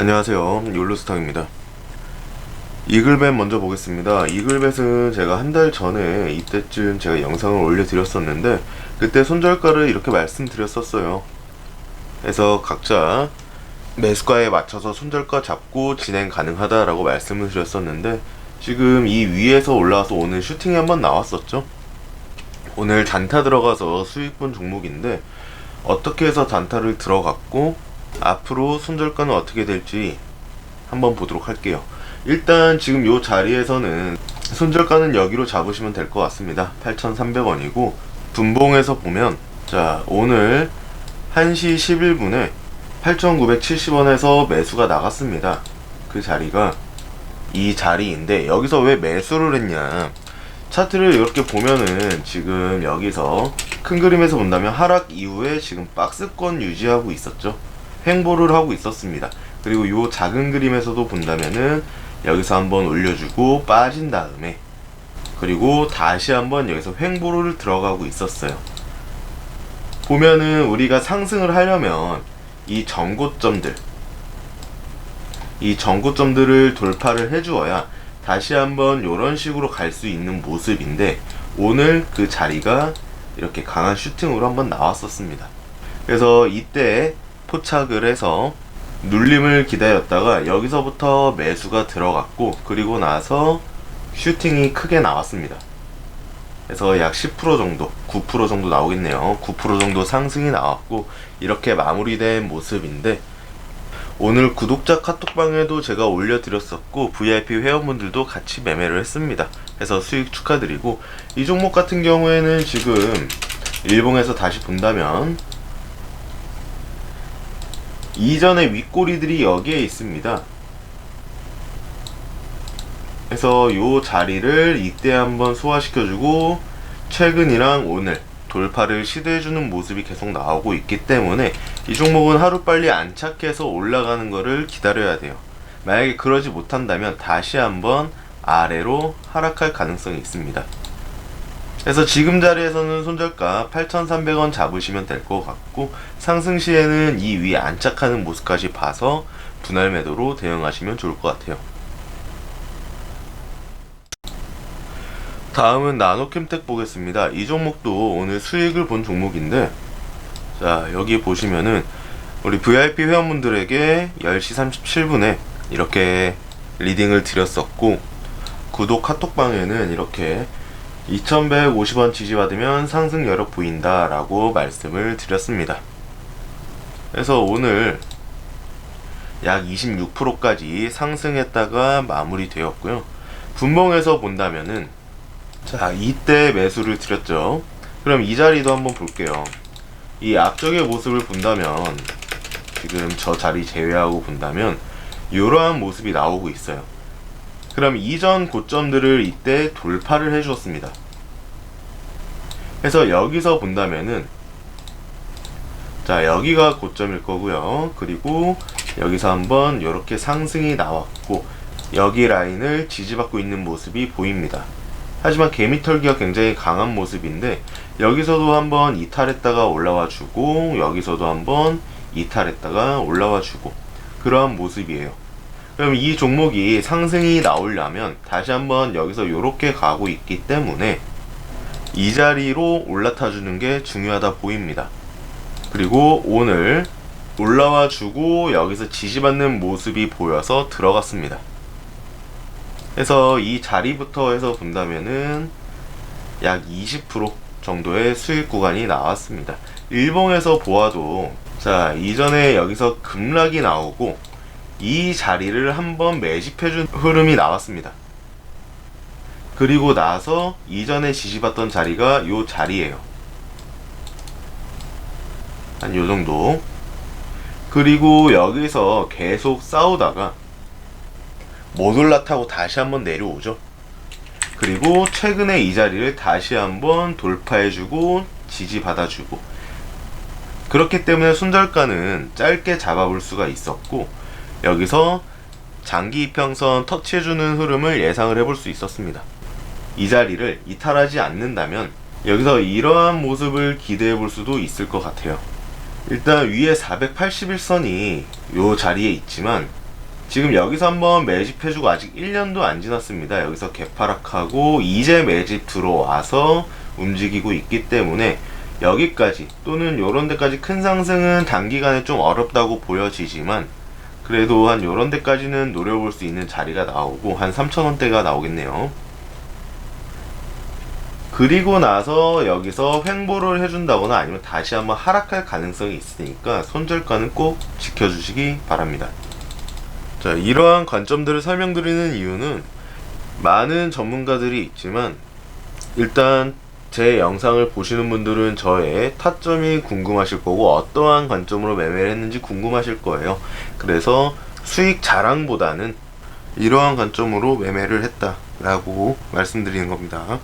안녕하세요. 욜로스탕입니다. 이글벳 먼저 보겠습니다. 이글벳은 제가 한 달 전에 이때쯤 제가 영상을 올려드렸었는데 그때 손절가를 이렇게 말씀드렸었어요. 그래서 각자 매수가에 맞춰서 손절가 잡고 진행 가능하다라고 말씀을 드렸었는데 지금 이 위에서 올라와서 오늘 슈팅이 한번 나왔었죠. 오늘 단타 들어가서 수익 본 종목인데 어떻게 해서 단타를 들어갔고 앞으로 손절가는 어떻게 될지 한번 보도록 할게요. 일단 지금 요 자리에서는 손절가는 여기로 잡으시면 될 것 같습니다. 8,300원이고 분봉에서 보면 자 오늘 1시 11분에 8,970원에서 매수가 나갔습니다. 그 자리가 이 자리인데 여기서 왜 매수를 했냐 차트를 이렇게 보면은 지금 여기서 큰 그림에서 본다면 하락 이후에 지금 박스권 유지하고 있었죠. 횡보를 하고 있었습니다. 그리고 요 작은 그림에서도 본다면은 여기서 한번 올려주고 빠진 다음에 그리고 다시 한번 여기서 횡보를 들어가고 있었어요. 보면은 우리가 상승을 하려면 이 전고점들 이 전고점들을 돌파를 해주어야 다시 한번 이런 식으로 갈 수 있는 모습인데 오늘 그 자리가 이렇게 강한 슈팅으로 한번 나왔었습니다. 그래서 이때 포착을 해서 눌림을 기다렸다가 여기서부터 매수가 들어갔고 그리고 나서 슈팅이 크게 나왔습니다. 그래서 약 10% 정도, 9% 정도 나오겠네요. 9% 정도 상승이 나왔고 이렇게 마무리된 모습인데 오늘 구독자 카톡방에도 제가 올려드렸었고 VIP 회원분들도 같이 매매를 했습니다. 그래서 수익 축하드리고 이 종목 같은 경우에는 지금 일봉에서 다시 본다면 이전의 윗꼬리들이 여기에 있습니다. 그래서 요 자리를 이때 한번 소화시켜주고 최근이랑 오늘 돌파를 시도해주는 모습이 계속 나오고 있기 때문에 이 종목은 하루빨리 안착해서 올라가는 거를 기다려야 돼요. 만약에 그러지 못한다면 다시 한번 아래로 하락할 가능성이 있습니다. 그래서 지금 자리에서는 손절가 8,300원 잡으시면 될 것 같고 상승 시에는 이 위에 안착하는 모습까지 봐서 분할 매도로 대응하시면 좋을 것 같아요. 다음은 나노캠텍 보겠습니다. 이 종목도 오늘 수익을 본 종목인데 자 여기 보시면은 우리 VIP 회원분들에게 10시 37분에 이렇게 리딩을 드렸었고 구독 카톡방에는 이렇게 2150원 지지받으면 상승 여력 보인다 라고 말씀을 드렸습니다. 그래서 오늘 약 26%까지 상승했다가 마무리되었고요. 분봉에서 본다면은 자 이때 매수를 드렸죠. 그럼 이 자리도 한번 볼게요. 이 앞쪽의 모습을 본다면 지금 저 자리 제외하고 본다면 이러한 모습이 나오고 있어요. 그럼 이전 고점들을 이때 돌파를 해주었습니다. 그래서 여기서 본다면은 자 여기가 고점일 거고요. 그리고 여기서 한번 이렇게 상승이 나왔고 여기 라인을 지지받고 있는 모습이 보입니다. 하지만 개미털기가 굉장히 강한 모습인데 여기서도 한번 이탈했다가 올라와 주고 여기서도 한번 이탈했다가 올라와 주고 그러한 모습이에요. 그럼 이 종목이 상승이 나오려면 다시 한번 여기서 이렇게 가고 있기 때문에 이 자리로 올라타 주는 게 중요하다 보입니다. 그리고 오늘 올라와 주고 여기서 지지받는 모습이 보여서 들어갔습니다. 그래서 이 자리부터 해서 본다면은 약 20% 정도의 수익 구간이 나왔습니다. 일봉에서 보아도 자 이전에 여기서 급락이 나오고 이 자리를 한번 매집해준 흐름이 나왔습니다. 그리고 나서 이전에 지지받던 자리가 요 자리예요. 한 요 정도. 그리고 여기서 계속 싸우다가 못 올라타고 다시 한번 내려오죠. 그리고 최근에 이 자리를 다시 한번 돌파해주고 지지받아주고 그렇기 때문에 손절가는 짧게 잡아볼 수가 있었고 여기서 장기 이평선 터치해주는 흐름을 예상을 해볼 수 있었습니다. 이 자리를 이탈하지 않는다면 여기서 이러한 모습을 기대해 볼 수도 있을 것 같아요. 일단 위에 481선이 요 자리에 있지만 지금 여기서 한번 매집해주고 아직 1년도 안 지났습니다. 여기서 개파락하고 이제 매집 들어와서 움직이고 있기 때문에 여기까지 또는 요런 데까지 큰 상승은 단기간에 좀 어렵다고 보여지지만 그래도 한 요런 데까지는 노려볼 수 있는 자리가 나오고 한 3천원대가 나오겠네요. 그리고 나서 여기서 횡보를 해준다거나 아니면 다시 한번 하락할 가능성이 있으니까 손절가는 꼭 지켜주시기 바랍니다. 자, 이러한 관점들을 설명드리는 이유는 많은 전문가들이 있지만 일단 제 영상을 보시는 분들은 저의 타점이 궁금하실 거고 어떠한 관점으로 매매를 했는지 궁금하실 거예요. 그래서 수익 자랑보다는 이러한 관점으로 매매를 했다라고 말씀드리는 겁니다.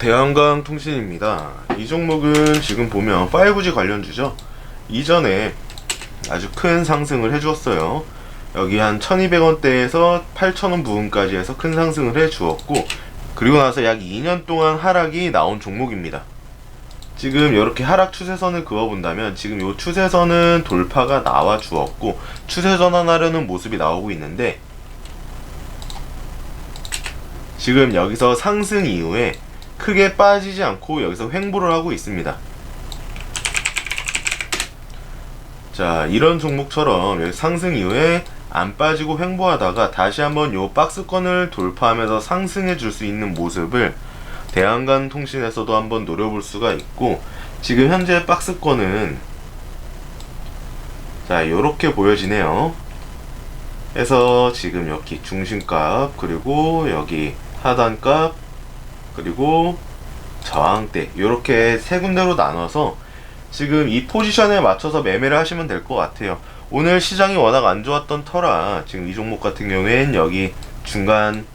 대한강 통신입니다. 이 종목은 지금 보면 5G 관련주죠. 이전에 아주 큰 상승을 해주었어요. 여기 한 1200원대에서 8000원 부분까지 해서 큰 상승을 해주었고 그리고 나서 약 2년 동안 하락이 나온 종목입니다. 지금 이렇게 하락 추세선을 그어본다면 지금 이 추세선은 돌파가 나와 주었고 추세 전환하려는 모습이 나오고 있는데 지금 여기서 상승 이후에 크게 빠지지 않고 여기서 횡보를 하고 있습니다. 자, 이런 종목처럼 상승 이후에 안 빠지고 횡보하다가 다시 한번 요 박스권을 돌파하면서 상승해 줄 수 있는 모습을 대한간 통신에서도 한번 노려볼 수가 있고 지금 현재 박스권은 자, 요렇게 보여지네요. 해서 지금 여기 중심값 그리고 여기 하단값 그리고 저항대 이렇게 세 군데로 나눠서 지금 이 포지션에 맞춰서 매매를 하시면 될 것 같아요. 오늘 시장이 워낙 안 좋았던 터라 지금 이 종목 같은 경우엔 여기 중간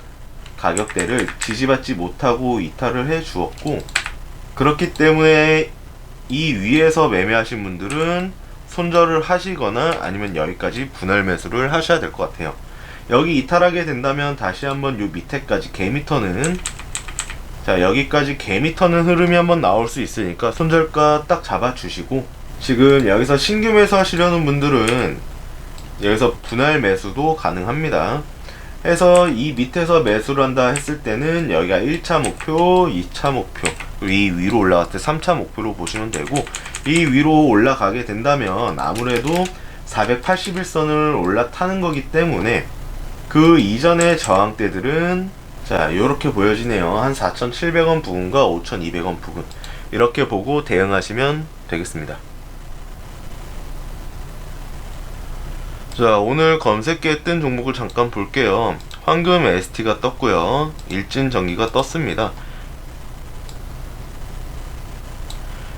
가격대를 지지받지 못하고 이탈을 해 주었고 그렇기 때문에 이 위에서 매매하신 분들은 손절을 하시거나 아니면 여기까지 분할 매수를 하셔야 될 것 같아요. 여기 이탈하게 된다면 다시 한번 요 밑에까지 개미터는 자 여기까지 개미터는 흐름이 한번 나올 수 있으니까 손절가 딱 잡아주시고 지금 여기서 신규 매수 하시려는 분들은 여기서 분할 매수도 가능합니다. 해서 이 밑에서 매수를 한다 했을 때는 여기가 1차 목표 2차 목표 이 위로 올라갈 때 3차 목표로 보시면 되고 이 위로 올라가게 된다면 아무래도 481선을 올라타는 거기 때문에 그 이전의 저항대들은 자, 요렇게 보여지네요. 한 4,700원 부근과 5,200원 부근. 이렇게 보고 대응하시면 되겠습니다. 자, 오늘 검색기에 뜬 종목을 잠깐 볼게요. 황금 ST가 떴고요. 일진 전기가 떴습니다.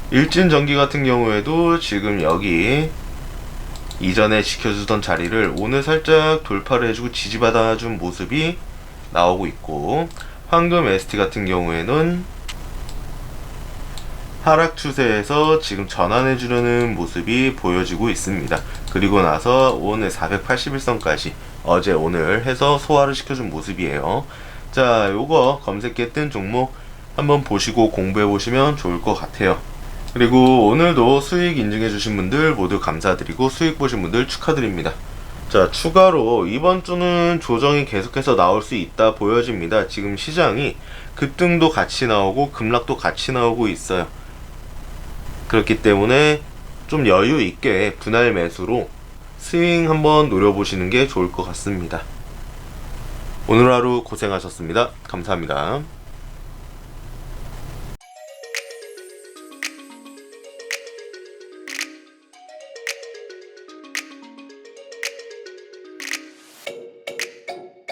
일진 전기 같은 경우에도 지금 여기 이전에 지켜주던 자리를 오늘 살짝 돌파를 해주고 지지받아준 모습이 나오고 있고 황금 ST 같은 경우에는 하락 추세에서 지금 전환해 주려는 모습이 보여지고 있습니다. 그리고 나서 오늘 481선까지 어제 오늘 해서 소화를 시켜준 모습이에요. 자, 요거 검색기에 뜬 종목 한번 보시고 공부해 보시면 좋을 것 같아요. 그리고 오늘도 수익 인증해 주신 분들 모두 감사드리고 수익 보신 분들 축하드립니다. 자, 추가로 이번 주는 조정이 계속해서 나올 수 있다 보여집니다. 지금 시장이 급등도 같이 나오고 급락도 같이 나오고 있어요. 그렇기 때문에 좀 여유 있게 분할 매수로 스윙 한번 노려보시는 게 좋을 것 같습니다. 오늘 하루 고생하셨습니다. 감사합니다.